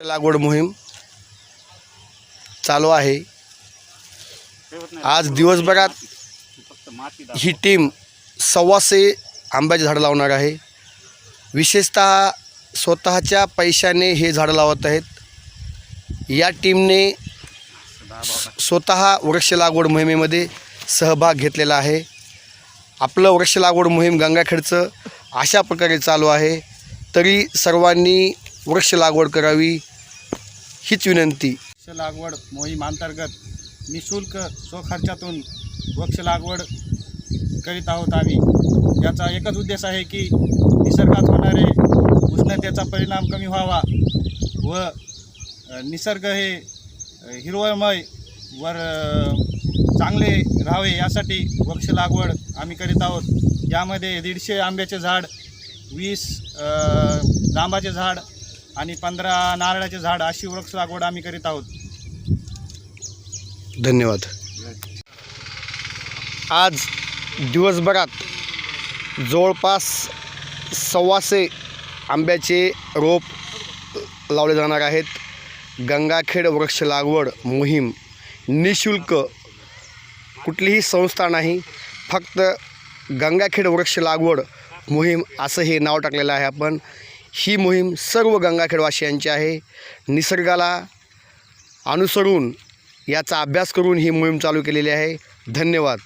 लागवड मोहीम चालू आहे. आज दिवसभरात ही टीम सव्वाशे आंब्याची झाडं लावणार आहे. विशेषतः स्वतःच्या पैशाने हे झाडं लावत आहेत. या टीमने स्वतः वृक्ष लागवड मोहिमेमध्ये सहभाग घेतलेला आहे. आपलं वृक्ष लागवड मोहीम गंगाखेडचं अशा प्रकारे चालू आहे. तरी सर्वांनी वृक्ष लागवड करावी. हीच विनंती. वृक्ष लागवड मोहीम अंतर्गत निशुल्क स्वखर्चातून वृक्ष लागवड करीत आहोत आम्ही. याचा एकच उद्देश आहे की निसर्गात होणारे उष्णतेचा परिणाम कमी व्हावा व अ, निसर्ग हे अ, हिरवळमय वर अ, चांगले राहावे यासाठी वृक्ष लागवड आम्ही करीत आहोत. यामध्ये दीडशे आंब्याचे झाड वीस अ, जांबाचे झाड आणि पंधरा नारळाचे झाड अशी वृक्ष लागवड आम्ही करीत आहोत. धन्यवाद. आज दिवसभरात जवळपास सव्वाशे आंब्याचे रोप लावले जाणार आहेत. गंगाखेड वृक्ष लागवड मोहीम निशुल्क. कुठलीही संस्था नाही फक्त गंगाखेड वृक्ष लागवड मोहीम असं हे नाव टाकलेलं आहे आपण. ही मोहीम सर्व गंगाखेडवासियांची आहे. निसर्गाला अनुसरून याचा अभ्यास करून ही मोहीम चालू केलेली आहे. धन्यवाद.